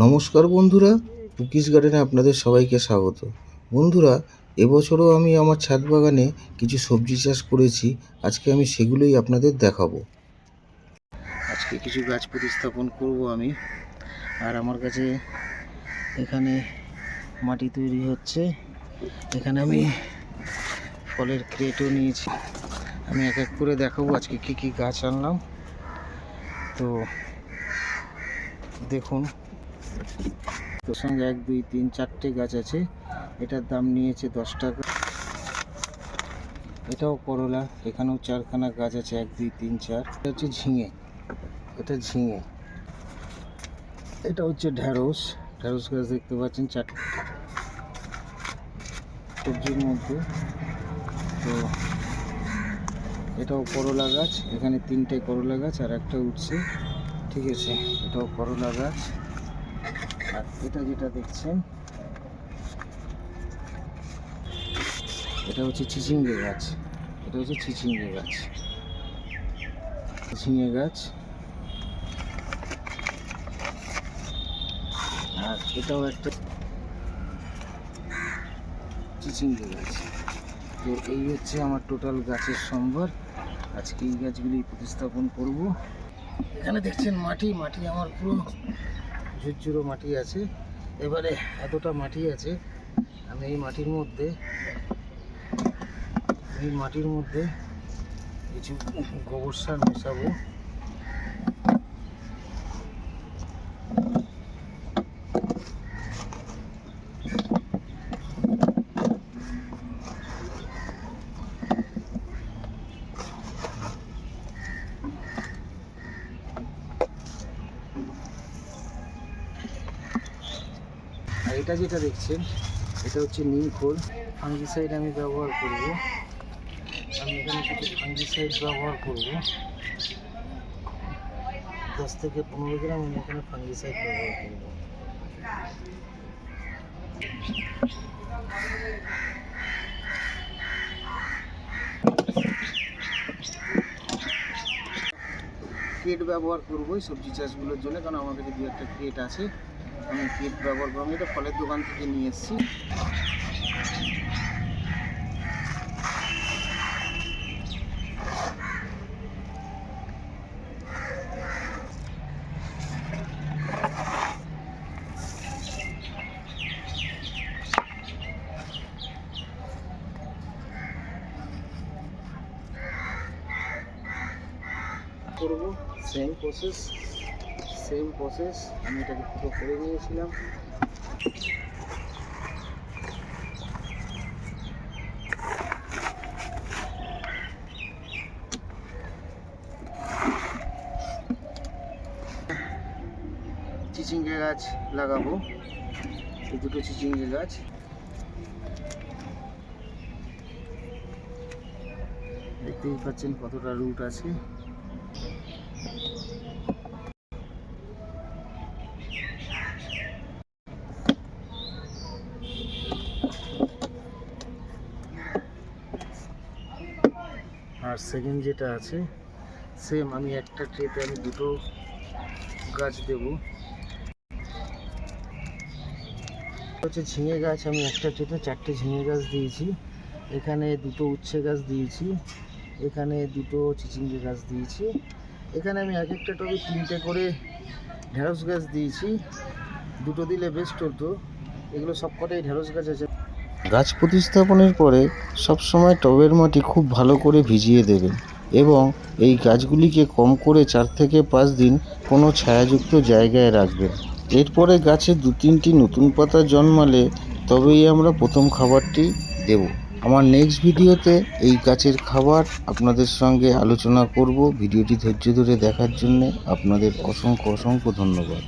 নমস্কার বন্ধুরা, কুকিজ গার্ডেনে আপনাদের সবাইকে স্বাগত। বন্ধুরা, এবছরও আমি আমার ছাদ বাগানে কিছু সবজি চাষ করেছি, আজকে আমি সেগুলোই আপনাদের দেখাবো। আজকে কিছু গাছ প্রতিস্থাপন করব আমি, আর আমার কাছে এখানে মাটি তৈরি হচ্ছে। এখানে আমি ফলের ক্রেটও নিয়েছি। আমি এক এক করে দেখাবো আজকে কি কি গাছ আনলাম। তো দেখুন তোর সঙ্গে এক, দুই, তিন, চারটে গাছ আছে। এটার দাম নিয়েছে দশ টাকা। এটাও করলা। এখানেও চারখানা গাছ আছে, এক, দুই, তিন, চার। এটা হচ্ছে ঝিঙে। এটা ঝিঙে। এটা হচ্ছে ঢ্যাঁড়স ঢ্যাঁড়স গাছ দেখতে পাচ্ছেন চারটে সবজির মধ্যে। তো এটাও করলা গাছ। এখানে তিনটে করলা গাছ আর একটা উঠছে। ঠিক আছে, এটাও করলা গাছ। আর এটা যেটা দেখছেন, এটা হচ্ছে চিচিঙ্গে গাছ। এটা হচ্ছে চিচিঙ্গে গাছ। ঝিঙে গাছ। আর এটাও একটা চিচিঙ্গে গাছ। তো এই হচ্ছে আমার টোটাল গাছের সম্ভার। আজকে এই গাছগুলি প্রতিস্থাপন করব। এখানে দেখছেন মাটি মাটি আমার পুরো ঝুরঝুরো মাটি আছে। এবারে এতটা মাটি আছে, আমি এই মাটির মধ্যে, এই মাটির মধ্যে কিছু গোবর সার মেশাবো। আর এটা যেটা দেখছেন, এটা হচ্ছে নিম খোল। ফাঙ্গিসাইড আমি ব্যবহার করব। আমি এখানে কিছু ফাঙ্গিসাইড ব্যবহার করব। দশ থেকে পনেরো গ্রাম আমি এখানে ফাঙ্গিসাইড ব্যবহার করব। কেট ব্যবহার করব সবজি চাষগুলোর জন্য, কারণ কাছে দু একটা কেট আছে। আমি কেট ব্যবহার করব। এটা ফলের দোকান থেকে নিয়ে এসেছি। করব সেম প্রসেস সেম প্রসেস আমি এটাকে পুরো করে নিয়েছিলাম। চিচিঙ্গে গাছ লাগাবো, এই দুটো চিচিঙ্গে গাছ। দেখতেই পাচ্ছেন কতটা রুট আছে আর সেকেন্ড যেটা আছে সেম আমি একটা ট্রেতে আমি দুটো গাছ দেব। হচ্ছে ঝিঙে গাছ, আমি একটা ট্রেতে চারটে ঝিঙে গাছ দিয়েছি। এখানে দুটো উচ্ছে গাছ দিয়েছি, এখানে দুটো চিচিঙ্গে গাছ দিয়েছি। এখানে আমি এক একটা টবে তিনটে করে ঢেঁড়স গাছ দিয়েছি। দুটো দিলে বেস্ট হতো। এগুলো সব কটাই ঢেঁড়স গাছ আছে। গাছ প্রতিস্থাপনের পরে সবসময় টবের মাটি খুব ভালো করে ভিজিয়ে দেবেন এবং এই গাছগুলিকে কম করে চার থেকে পাঁচ দিন কোনো ছায়াযুক্ত জায়গায় রাখবেন এরপরে গাছে দু তিনটি নতুন পাতা জন্মালে তবেই আমরা প্রথম খাবারটি দেব। আমার নেক্সট ভিডিওতে এই গাছের খাবার আপনাদের সঙ্গে আলোচনা করব। ভিডিওটি ধৈর্য ধরে দেখার জন্যে আপনাদের অসংখ্য অসংখ্য ধন্যবাদ।